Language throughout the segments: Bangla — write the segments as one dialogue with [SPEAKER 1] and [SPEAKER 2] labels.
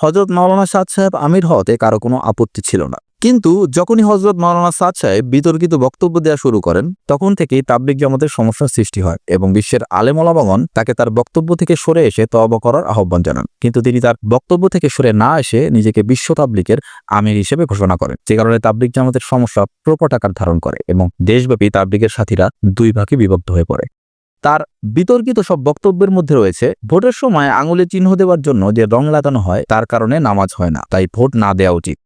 [SPEAKER 1] হজরত মাওলানা সাদ সাহেব আমির হওয়াতে কারও কোনো আপত্তি ছিল না। কিন্তু যখনই হজরত মাওলানা সাদ সাহেব বিতর্কিত বক্তব্য দেওয়া শুরু করেন, তখন থেকেই তাবলিক জামাতের সমস্যার সৃষ্টি হয় এবং বিশ্বের আলেমলাবাগন তাকে তার বক্তব্য থেকে সরে এসে তব করার আহ্বান জানান। কিন্তু তিনি তার বক্তব্য থেকে সরে না এসে নিজেকে বিশ্ব তাবলিকের আমির হিসেবে ঘোষণা করেন। যে কারণে তাবলিক জামাতের সমস্যা প্রকট আকার ধারণ করে এবং দেশব্যাপী তাবলিকের সাথীরা দুই ভাগে বিভক্ত হয়ে পড়ে। তার বিতর্কিত সব বক্তব্যের মধ্যে রয়েছে, ভোটের সময় আঙুলে চিহ্ন দেওয়ার জন্য যে রং লাগানো হয়, তার কারণে নামাজ হয় না, তাই ভোট না দেওয়া উচিত।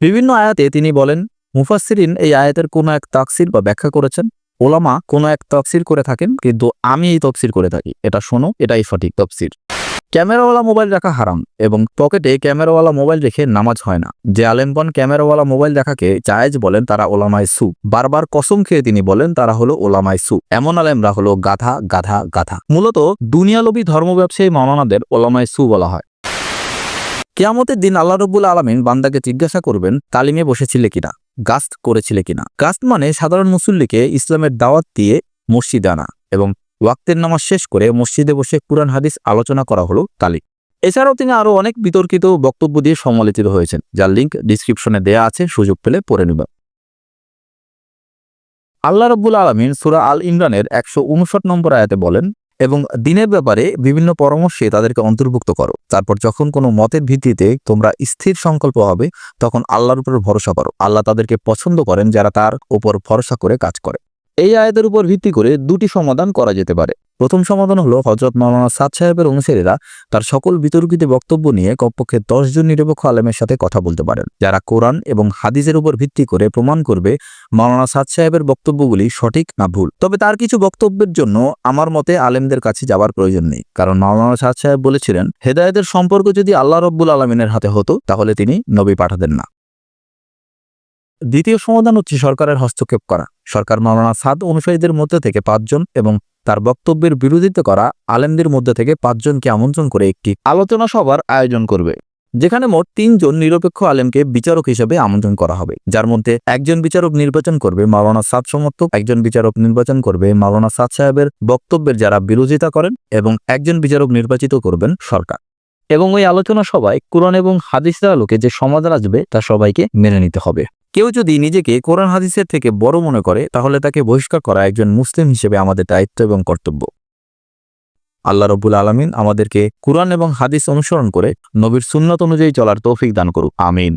[SPEAKER 1] বিভিন্ন আয়াতে তিনি বলেন মুফাসিরিন এই আয়াতের কোনো এক তাকসির বা ব্যাখ্যা করেছেন? ওলামা কোনো এক তফসির করে থাকেন, কিন্তু আমি এই তফসির করে থাকি। এটা শোনো, এটাই সঠিক তফসির। ক্যামেরাওয়ালা মোবাইল রাখা হারাম এবং পকেটে ক্যামেরাওয়ালা মোবাইল রেখে নামাজ হয় না। যে আলেমগণ ক্যামেরাওয়ালা মোবাইল দেখাকে জায়েজ বলেন তারা ওলামায় সু। বারবার কসম খেয়ে তিনি বলেন তারা হলো ওলামায় সু। এমন আলেমরা হলো গাধা গাধা গাধা। মূলত দুনিয়ালবী ধর্ম ব্যবসায়ী মাওলানাদের ওলামায় সু বলা হয়। কেয়ামতের দিন আল্লাহ রব্বুল আলমিন বান্দাকে জিজ্ঞাসা করবেন, তালিমে বসেছিলে কিনা? গাস্ত করেছিলে কিনা? গাস্ত মানে সাধারণ মুসল্লিকে ইসলামের দাওয়াত দিয়ে মসজিদ আনা এবং ওয়াক্তের নামাজ শেষ করে মসজিদে বসে কুরআন, হাদিস আলোচনা করা হলো তালিম এছাড়াও তিনি আরও অনেক বিতর্কিত বক্তব্য দিয়ে সমালোচিত হয়েছেন, যার লিঙ্ক ডিসক্রিপশনে দেয়া আছে, সুযোগ পেলে পড়ে নেবেন। আল্লাহ রব্বুল আলমিন সুরা আল ইমরানের একশো উনষাট নম্বর আয়াতে বলেন, এবং দিনের ব্যাপারে বিভিন্ন পরামর্শে তাদেরকে অন্তর্ভুক্ত করো। তারপর যখন কোনো মতের ভিত্তিতে তোমরা স্থির সংকল্প হবে, তখন আল্লাহর উপর ভরসা করো। আল্লাহ তাদেরকে পছন্দ করেন যারা তার উপর ভরসা করে কাজ করে। এই আয়াতের উপর ভিত্তি করে দুটি সমাধান করা যেতে পারে। প্রথম সমাধান হলো হজরত মাওলানা সাদ সাহেবের অনুসারীরা তার সকল বিতর্কিত বক্তব্য নিয়ে কমপক্ষে দশজন নিরপেক্ষ আলেমের সাথে কথা বলতে পারেন, যারা কোরআন এবং হাদিসের উপর ভিত্তি করে প্রমাণ করবে মাওলানা সাদ সাহেবের বক্তব্যগুলি সঠিক না ভুল। তবে তার কিছু বক্তব্যের জন্য আমার মতে আলেমদের কাছে যাওয়ার প্রয়োজন নেই, কারণ মাওলানা সাদ সাহেব বলেছিলেন, হেদায়তের সম্পর্ক যদি আল্লাহ রব্বুল আলমিনের হাতে হতো, তাহলে তিনি নবী পাঠাতেন না। দ্বিতীয় সমাধান হচ্ছে সরকারের হস্তক্ষেপ করা। সরকার মাওলানা সাদ অনুসারীদের মধ্যে থেকে পাঁচজন এবং তার বক্তব্যের বিরোধিতা করা আলেমদের মধ্যে থেকে পাঁচজনকে আমন্ত্রণ করে একটি আলোচনা সভার আয়োজন করবে, যেখানে মোট তিনজন নিরপেক্ষ আলেমকে বিচারক হিসেবে আমন্ত্রণ করা হবে। যার মধ্যে একজন বিচারক নির্বাচন করবে মাওলানা সাদ সমর্থক, একজন বিচারক নির্বাচন করবে মাওলানা সাদ সাহেবের বক্তব্যের যারা বিরোধিতা করেন এবং একজন বিচারক নির্বাচিত করবেন সরকার। এবং ওই আলোচনা সভায় কোরআন এবং হাদিসের আলোকে যে সমাধান আসবে তা সবাইকে মেনে নিতে হবে। কেউ যদি নিজেকে কোরআন হাদিসের থেকে বড় মনে করে, তাহলে তাকে বহিষ্কার করা একজন মুসলিম হিসেবে আমাদের দায়িত্ব এবং কর্তব্য। আল্লাহ রবুল আলমিন আমাদেরকে কোরআন এবং হাদিস অনুসরণ করে নবীর সুন্নত অনুযায়ী চলার তৌফিক দান করুক, আমিন।